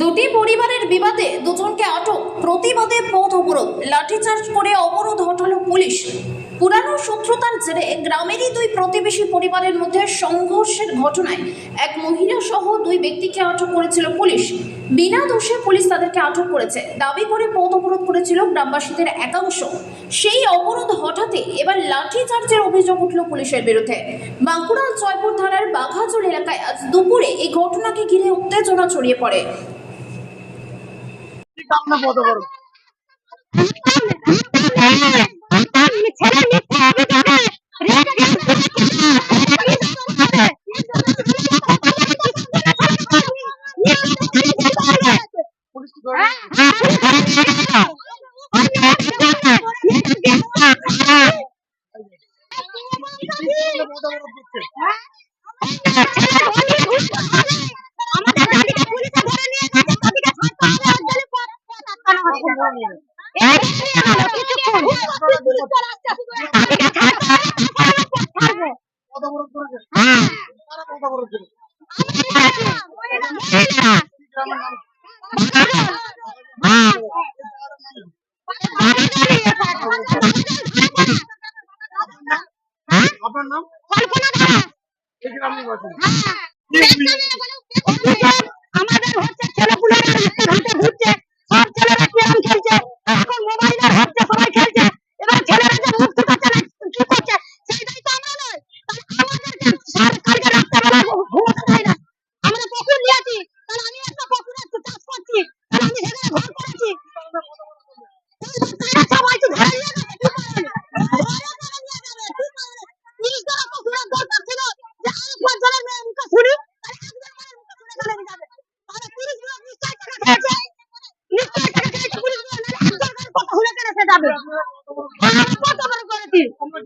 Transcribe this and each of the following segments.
দুটি পরিবারের বিবাদে দুজনকে আটক, প্রতিবাদে পথ অবরোধ, লাঠিচার্জ করে অবরোধ হটালো পুলিশ। পুরানো শত্রুতার জেরে গ্রামেরই দুই প্রতিবেশী পরিবারের মধ্যে সংঘর্ষের ঘটনায় এক মহিলা সহ দুই ব্যক্তিকে আটক করেছিল পুলিশ। বিনা দোষে পুলিশ তাদেরকে আটক করেছে। দাবি করে পথ অবরোধ করেছিল গ্রামবাসীদের একাংশ। সেই অবরোধ হঠাতে এবার লাঠিচার্জের অভিযোগ উঠল পুলিশের বিরুদ্ধে। বাঁকুড়া জয়পুর থানার বাঘাজোর এলাকায় আজ দুপুরে এই ঘটনাকে ঘিরে উত্তেজনা ছড়িয়ে পড়ে। কি কারণে পথ অবরোধ পুলিশ গ্রামের নাম? আপনার নাম এই গ্রামের নিবাসী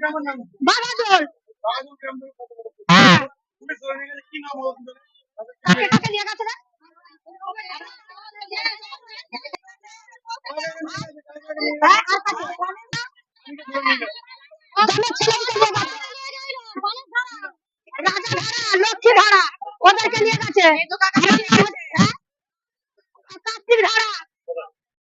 আপনাদের? কাকে হ্যাঁ, ভাড়া লক্ষ্মী ভাড়া ওদেরকে নিয়ে গেছে।